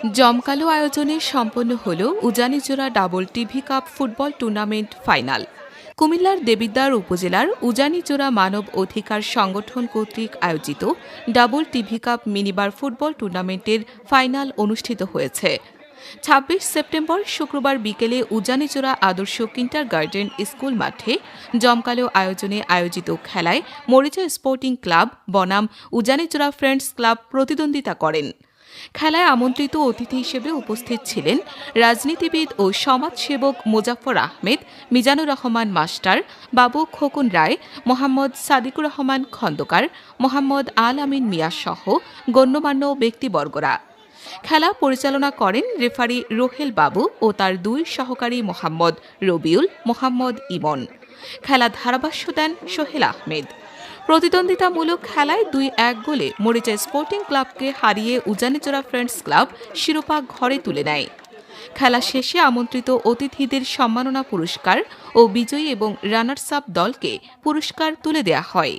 জমকালো আয়োজনে সম্পন্ন হল Ujanijora double TV cup football tournament final. কুমিল্লার দেবিদ্বার উপজেলার উজানিজোড়া মানব অধিকার সংগঠন কর্তৃক আয়োজিত double TV cup mini bar football টুর্নামেন্টের ফাইনাল অনুষ্ঠিত হয়েছে। ছাব্বিশ সেপ্টেম্বর শুক্রবার বিকেলে উজানিচোড়া আদর্শ কিন্টার গার্ডেন স্কুল মাঠে জমকালো আয়োজনে আয়োজিত খেলায় মরিচা স্পোর্টিং ক্লাব বনাম উজানিচোড়া ফ্রেন্ডস ক্লাব প্রতিদ্বন্দ্বিতা করেন। খেলায় আমন্ত্রিত অতিথি হিসেবে উপস্থিত ছিলেন রাজনীতিবিদ ও সমাজসেবক মোজাফর আহমেদ, মিজানুর রহমান মাস্টার, বাবু খোকন রায়, মোহাম্মদ সাদিকুর রহমান খন্দকার, মোহাম্মদ আল আমিন মিয়া সহ গণ্যমান্য ব্যক্তিবর্গরা। খেলা পরিচালনা করেন রেফারি রোহেল বাবু ও তার দুই সহকারী মোহাম্মদ রবিউল, মোহাম্মদ ইমন। খেলা ধারাভাষ্য দেন সোহেল আহমেদ। প্রতিদ্বন্দ্বিতামূলক খেলায় দুই এক গোলে মরিচা স্পোর্টিং ক্লাবকে হারিয়ে উজানিচোড়া ফ্রেন্ডস ক্লাব শিরোপা ঘরে তুলে নেয়। খেলা শেষে আমন্ত্রিত অতিথিদের সম্মাননা পুরস্কার ও বিজয়ী এবং রানার্স আপ দলকে পুরস্কার তুলে দেয়া হয়।